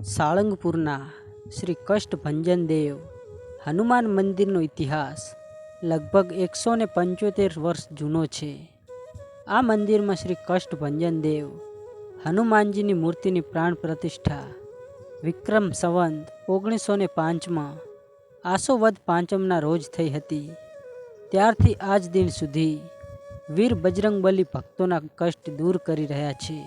સાળંગપુરના શ્રી કષ્ટભંજન દેવ હનુમાન મંદિરનો ઇતિહાસ લગભગ એકસો ને પંચોતેર વર્ષ જૂનો છે. આ મંદિરમાં શ્રી કષ્ટભંજન દેવ હનુમાનજીની મૂર્તિની પ્રાણ પ્રતિષ્ઠા, વિક્રમ સંવંત ઓગણીસો ને પાંચમાં આસોવદ પાંચમના રોજ થઈ હતી. ત્યારથી આજ દિન સુધી વીર બજરંગબલી ભક્તોના કષ્ટ દૂર કરી રહ્યા છે.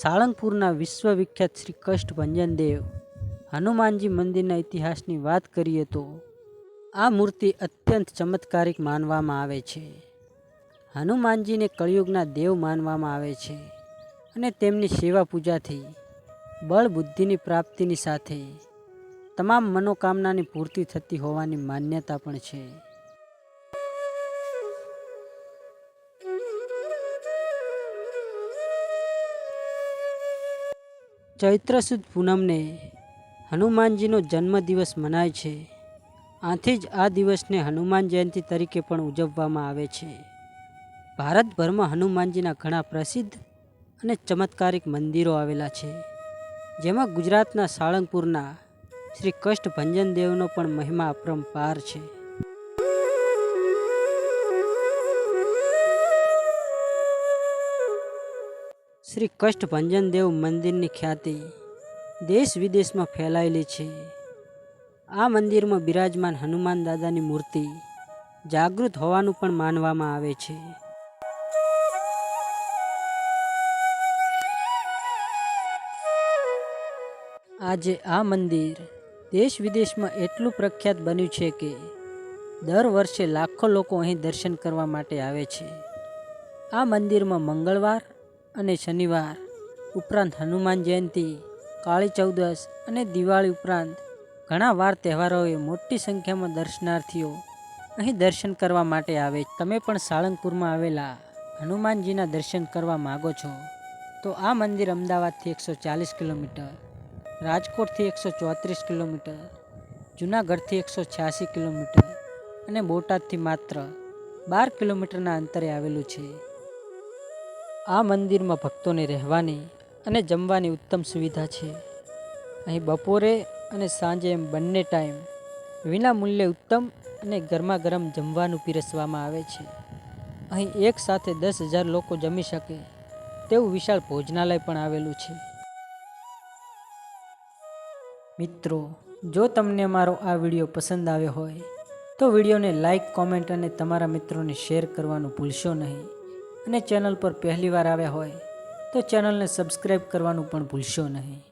સાળંગપુરના વિશ્વવિખ્યાત શ્રી કષ્ટ દેવ હનુમાનજી મંદિરના ઇતિહાસની વાત કરીએ તો આ મૂર્તિ અત્યંત ચમત્કારિક માનવામાં આવે છે. હનુમાનજીને કળિયુગના દેવ માનવામાં આવે છે અને તેમની સેવા પૂજાથી બળ બુદ્ધિની પ્રાપ્તિની સાથે, તમામ મનોકામનાની પૂર્તિ થતી હોવાની માન્યતા પણ છે. ચૈત્ર સુદ પૂનમને હનુમાનજીનો જન્મદિવસ મનાય છે. આથી જ આ દિવસને હનુમાન જયંતિ તરીકે પણ ઉજવવામાં આવે છે. ભારતભરમાં હનુમાનજીના ઘણા પ્રસિદ્ધ અને ચમત્કારિક મંદિરો આવેલા છે. જેમાં ગુજરાતના સાળંગપુરના શ્રી કષ્ટભંજન દેવનો પણ મહિમા અપરંપાર છે. શ્રી કષ્ટભંજન દેવ મંદિરની ખ્યાતિ દેશ વિદેશમાં ફેલાયેલી છે. આ મંદિરમાં બિરાજમાન હનુમાન દાદાની મૂર્તિ જાગૃત હોવાનું પણ માનવામાં આવે છે. આજે આ મંદિર દેશ વિદેશમાં એટલું પ્રખ્યાત બન્યું છે કે દર વર્ષે લાખો લોકો અહીં દર્શન કરવા માટે આવે છે. આ મંદિરમાં મંગળવાર અને શનિવાર ઉપરાંત હનુમાન જયંતિ, કાળી ચૌદસ અને દિવાળી ઉપરાંત ઘણા વાર તહેવારોએ મોટી સંખ્યામાં દર્શનાર્થીઓ અહીં દર્શન કરવા માટે આવે. તમે પણ સાળંગપુરમાં આવેલા હનુમાનજીના દર્શન કરવા માગો છો, તો આ મંદિર અમદાવાદથી એકસો ચાલીસ કિલોમીટર, રાજકોટથી એકસો ચોત્રીસ કિલોમીટર, જૂનાગઢથી એકસો છ્યાસી કિલોમીટર અને બોટાદથી માત્ર બાર કિલોમીટરના અંતરે આવેલું છે. આ મંદિરમાં ભક્તોને રહેવાની અને જમવાની ઉત્તમ સુવિધા છે. અહીં બપોરે અને સાંજે એમ બંને ટાઈમ વિના મૂલ્યે ઉત્તમ અને ગરમા ગરમ જમવાનું પીરસવામાં આવે છે. અહીં એક સાથે દસ હજાર લોકો જમી શકે તેવું વિશાળ ભોજનાલય પણ આવેલું છે. મિત્રો, જો તમને મારો આ વીડિયો પસંદ આવ્યો હોય, તો વિડીયોને લાઇક કોમેન્ટ અને તમારા મિત્રોને શેર કરવાનું ભૂલશો નહીં. અને ચેનલ પર પહેલીવાર આવ્યા હોય તો ચેનલને સબસ્ક્રાઈબ કરવાનું પણ ભૂલશો નહીં.